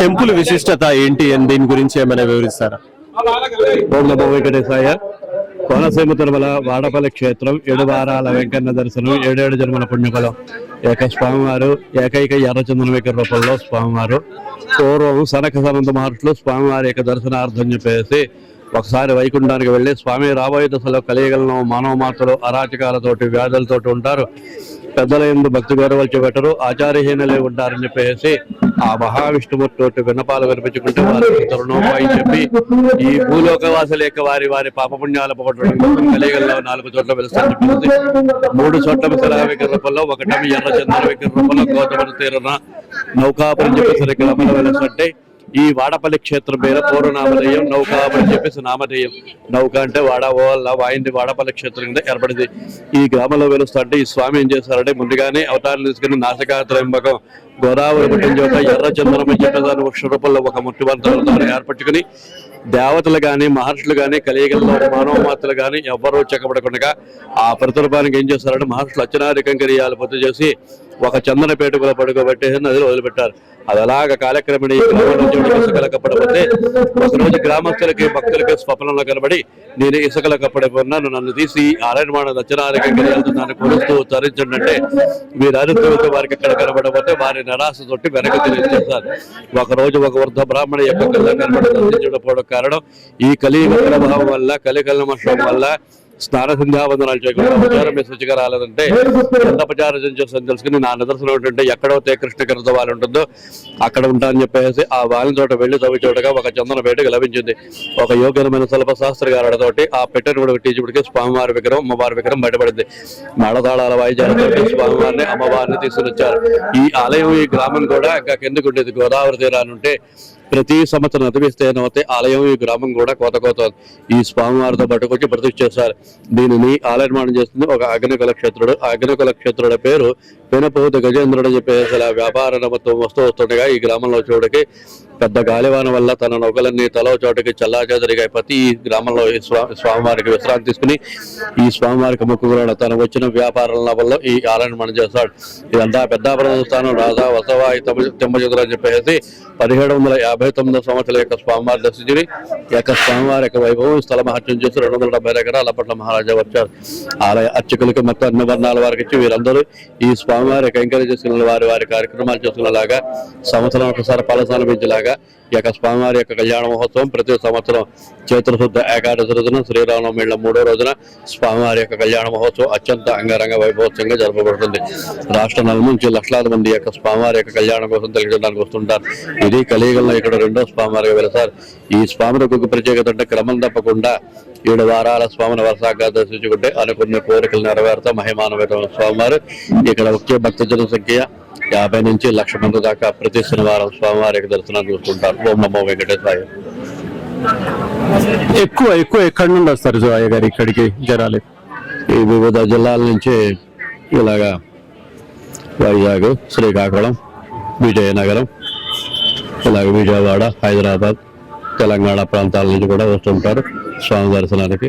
Temple విశిష్టత ఏంటి అని దీని గురించి ఏమైనా వివరిస్తారా? ఓం నమో వెంకటేశాయ కోనసీమ తిరుమల వాడపల్లి క్షేత్రం ఏడు వారాల వెంకన్న దర్శనం ఏడేడు జన్మల పుణ్యఫలం. ఏక స్వామివారు ఏకైక ఎర్రచందన విగ్రహ రూపంలో స్వామివారు. పూర్వం సనక సనంద మహర్షులు స్వామివారి యొక్క దర్శనార్థం చెప్పేసి ఒకసారి వైకుంఠానికి వెళ్ళి స్వామి రాబోయే దశలో కలియగలను. మానవ మాతలు అరాచకాలతోటి వ్యాధులతోటి ఉంటారు. పెద్దల ఎందు భక్తి గౌరవాలు చూపెట్టరు. ఆచారహీనలే ఉంటారని చెప్పేసి ఆ మహావిష్ణుమూర్తి తోటి విన్నపాలు వినిపించుకుంటే వారికి తరుణోపాయం చెప్పి ఈ భూలోకవాసుల యొక్క వారి వారి పాపపుణ్యాల పోగొట్టడం కోసం కలిగల్లో నాలుగు చోట్ల వెలుస్తాను చెప్పింది మూడు చోట్ల శిలా విగ్రహ రూపంలో ఒకటమి ఎర్ర చంద్ర విగ్రహ రూపంలో గౌతమ తీరున నౌకాపురం చెప్పేసి గ్రామంలో వెలుస్తుంటే ఈ వాడపల్లి క్షేత్రం పేరు పూర్వనామధేయం అని చెప్పేసి నామధేయం. నౌక అంటే వాడ ఓవల్ల వాయింది వాడపల్లి క్షేత్రం కింద ఏర్పడింది. ఈ గ్రామంలో వెలుస్తుంటే ఈ స్వామి ఏం చేశారంటే ముందుగానే అవతారం తీసుకుని నాసికాత్రయంబకం గోదావరి పుట్టిన చోట ఎర్ర చంద్రం అని చెప్పేదాన్ని వృక్ష రూపంలో ఒక ముట్టివంతలతో ఏర్పరచుకుని దేవతలు కానీ మహర్షులు కానీ కలియగల్లో మానవ మాతలు గాని ఎవ్వరూ చెక్కబడకుండా ఆ ప్రతిరూపానికి ఏం చేస్తారంటే మహర్షులు అచ్చనారి కంకరియాలు పొత్తు చేసి ఒక చందన కూడా పడుకోబెట్టేసి నదిలో వదిలిపెట్టారు. అది అలాగ కాలక్రమేణా ఈ ఇసుకల కప్పడపోతే ఒకరోజు గ్రామస్తులకి భక్తులకి స్వప్నంలో కనబడి నేను ఇసుకల కప్పడిపోయినాను నన్ను తీసి ఆరణమాణ దచ్చనారి కంకరియాలతో కొలుస్తూ తరించండి అంటే మీరు అరుతూ వారికి ఎక్కడ కనబడకపోతే వారి నిరాశ తోటి వెనక తెలియజేస్తారు ఒక రోజు ఒక వృద్ధ బ్రాహ్మణ యొక్క కళ్ళ కనబడి దర్శించకపోవడం కారణం ఈ కలియుగ ప్రభావం వల్ల కలికల్మషం వల్ల స్నాన సంధ్యావందనాలు చేయకుండా శుచిగా రాలేదంటే ఎంత చేస్తాను తెలుసుకుని నా నిదర్శనం ఏంటంటే ఎక్కడైతే కృష్ణ కిరత వాళ్ళు ఉంటుందో అక్కడ ఉంటా అని చెప్పేసి ఆ వాళ్ళ చోట వెళ్ళి తవ్వి చోటగా ఒక చందన వేటకు లభించింది. ఒక యోగ్యమైన శిల్ప శాస్త్రగారుడితోటి ఆ పెట్టెను కూడా టీచుడికి స్వామివారి విగ్రహం అమ్మవారి విగ్రహం బయటపడింది. మేళతాళాల వాయిద్యాలతో స్వామివారిని అమ్మవారిని తీసుకుని వచ్చారు ఈ ఆలయం ఈ గ్రామం కూడా ఇంకా కిందకు ఉండేది గోదావరి ఉంటే ప్రతి సంవత్సరం నదివిస్తే ఏమవుతే ఆలయం ఈ గ్రామం కూడా కోత కోత ఈ స్వామివారితో పట్టుకొచ్చి ప్రతిష్ఠ చేస్తారు దీనిని ఆలయ నిర్మాణం చేస్తుంది ఒక అగ్నికుల క్షేత్రుడు. ఆ అగ్నికుల క్షేత్రుడి పేరు పెనపోతు గజేంద్రుడు అని చెప్పేసి అలా వ్యాపార నిమిత్తం వస్తూ వస్తుండగా ఈ గ్రామంలో చూడకి పెద్ద గాలివాన వల్ల తన నౌకలన్నీ తలో చోటకి చల్లాచెదరిగా ప్రతి ఈ గ్రామంలో ఈ స్వామివారికి విశ్రాంతి తీసుకుని ఈ స్వామివారికి మొక్కుకురాడు. తను వచ్చిన వ్యాపారాల వల్ల ఈ ఆలయం మనం చేస్తాడు. ఇదంతా పెద్దాపురం స్థానం రాజా వసవాయి తిమ్మచంద్ర అని చెప్పేసి పదిహేడు వందల యాభై తొమ్మిదో సంవత్సరాల యొక్క స్వామివారి దర్శించి యొక్క స్వామివారి యొక్క వైభవం స్థల మహత్యం చేసి రెండు వందల డెబ్బై ఎకరాల అప్పట్లో మహారాజా వచ్చారు. ఆలయ అర్చకులకి మొత్తం అన్ని వర్ణాల వారికి ఇచ్చి వీరందరూ ఈ స్వామివారి ఎంకరేజ్ చేసుకున్న వారి వారి కార్యక్రమాలు చేసుకునేలాగా సంవత్సరం ఒకసారి ఫలసాలు పెంచేలాగా ఈ యొక్క స్వామివారి యొక్క కళ్యాణ మహోత్సవం ప్రతి సంవత్సరం చైత్రశుద్ధ ఏకాదశి రోజున శ్రీరామనవమి మూడో రోజున స్వామివారి యొక్క కళ్యాణ మహోత్సవం అత్యంత అంగరంగ వైభవోత్సవంగా జరపబడుతుంది. రాష్ట్ర నలుమూల నుంచి లక్షలాది మంది యొక్క స్వామివారి యొక్క కళ్యాణం కోసం తెలియజేయడానికి వస్తుంటారు. ఇది కలియుగంలో ఇక్కడ రెండో స్వామివారిగా వెళతారు ఈ స్వామి యొక్క ప్రత్యేకత అంటే క్రమం తప్పకుండా ఏడు వారాల స్వామిని వరుసగా దర్శించుకుంటే అనుకున్న కోరికలు నెరవేరుతా మహిమానవేత స్వామివారు. ఇక్కడ వచ్చే భక్తజన సంఖ్య యాభై నుంచి లక్ష మంది దాకా ప్రతి శనివారం స్వామివారికి దర్శనం చూస్తుంటారు ఓం నమో వెంకటేశ్వర ఎక్కువ ఎక్కువ ఎక్కడి నుండి వస్తారు జోయ గారు ఇక్కడికి జనాలు? ఈ వివిధ జిల్లాల నుంచి ఇలాగా వైజాగ్ శ్రీకాకుళం విజయనగరం ఇలాగ విజయవాడ హైదరాబాద్ తెలంగాణ ప్రాంతాల నుంచి కూడా వస్తుంటారు స్వామి దర్శనానికి.